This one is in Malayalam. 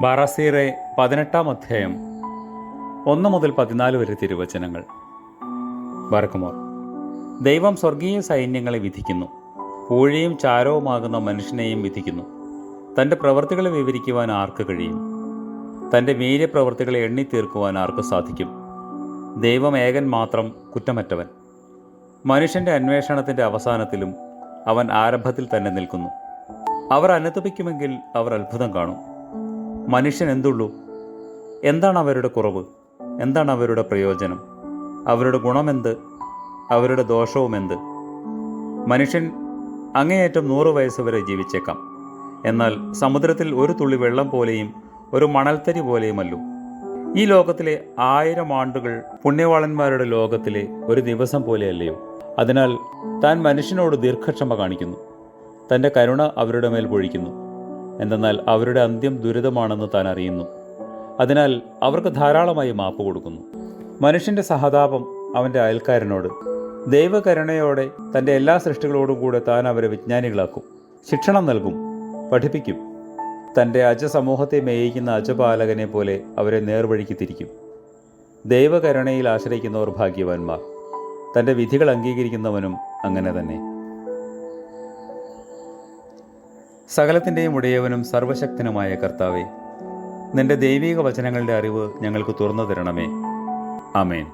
ബാറാസീറെ പതിനെട്ടാം അധ്യായം ഒന്ന് മുതൽ പതിനാല് വരെ തിരുവചനങ്ങൾ. ബാറക്കുമോർ ദൈവം സ്വർഗീയ സൈന്യങ്ങളെ വിധിക്കുന്നു. പൂഴിയും ചാരവുമാകുന്ന മനുഷ്യനെയും വിധിക്കുന്നു. തന്റെ പ്രവൃത്തികളെ വിവരിക്കുവാൻ ആർക്ക് കഴിയും? തന്റെ എണ്ണി തീർക്കുവാൻ ആർക്ക് സാധിക്കും? ദൈവം ഏകൻ മാത്രം കുറ്റമറ്റവൻ. മനുഷ്യന്റെ അന്വേഷണത്തിന്റെ അവസാനത്തിലും അവൻ ആരംഭത്തിൽ തന്നെ നിൽക്കുന്നു. അവർ അനുതപിക്കുമെങ്കിൽ അവർ അത്ഭുതം കാണും. മനുഷ്യൻ എന്തുള്ളൂ? എന്താണ് അവരുടെ കുറവ്? എന്താണ് അവരുടെ പ്രയോജനം? അവരുടെ ഗുണമെന്ത്? അവരുടെ ദോഷവും എന്ത് മനുഷ്യൻ അങ്ങേയറ്റം നൂറ് വയസ്സ് വരെ ജീവിച്ചേക്കാം. എന്നാൽ സമുദ്രത്തിൽ ഒരു തുള്ളി വെള്ളം പോലെയും ഒരു മണൽത്തരി പോലെയുമല്ലോ. ഈ ലോകത്തിലെ ആയിരം ആണ്ടുകൾ പുണ്യവാളന്മാരുടെ ലോകത്തിലെ ഒരു ദിവസം പോലെയല്ലയോ? അതിനാൽ താൻ മനുഷ്യനോട് ദീർഘക്ഷമ കാണിക്കുന്നു. തന്റെ കരുണ അവരുടെ മേൽ പൊഴിക്കുന്നു. എന്തെന്നാൽ അവരുടെ അന്ത്യം ദുരിതമാണെന്ന് താൻ അറിയുന്നു. അതിനാൽ അവർക്ക് ധാരാളമായി മാപ്പ് കൊടുക്കുന്നു. മനുഷ്യന്റെ സഹതാപം അവന്റെ അയൽക്കാരനോട് ദൈവകരുണയോടെ തന്റെ എല്ലാ സൃഷ്ടികളോടും കൂടെ താൻ അവരെ വിജ്ഞാനികളാക്കും ശിക്ഷണം നൽകും പഠിപ്പിക്കും. തന്റെ അജസമൂഹത്തെ മേയിക്കുന്ന അജപാലകനെ പോലെ അവരെ നേർവഴിക്ക് തിരിക്കും. ദൈവകരുണയിൽ ആശ്രയിക്കുന്നവർ ഭാഗ്യവാന്മാർ. തന്റെ വിധികൾ അംഗീകരിക്കുന്നവനും അങ്ങനെ തന്നെ. സകലത്തിന്റെയും ഉടയവനും സർവശക്തനുമായ കർത്താവെ നിന്റെ ദൈവിക വചനങ്ങളുടെ അറിവ് ഞങ്ങൾക്ക് തുറന്നു തരണമേ. ആമേൻ.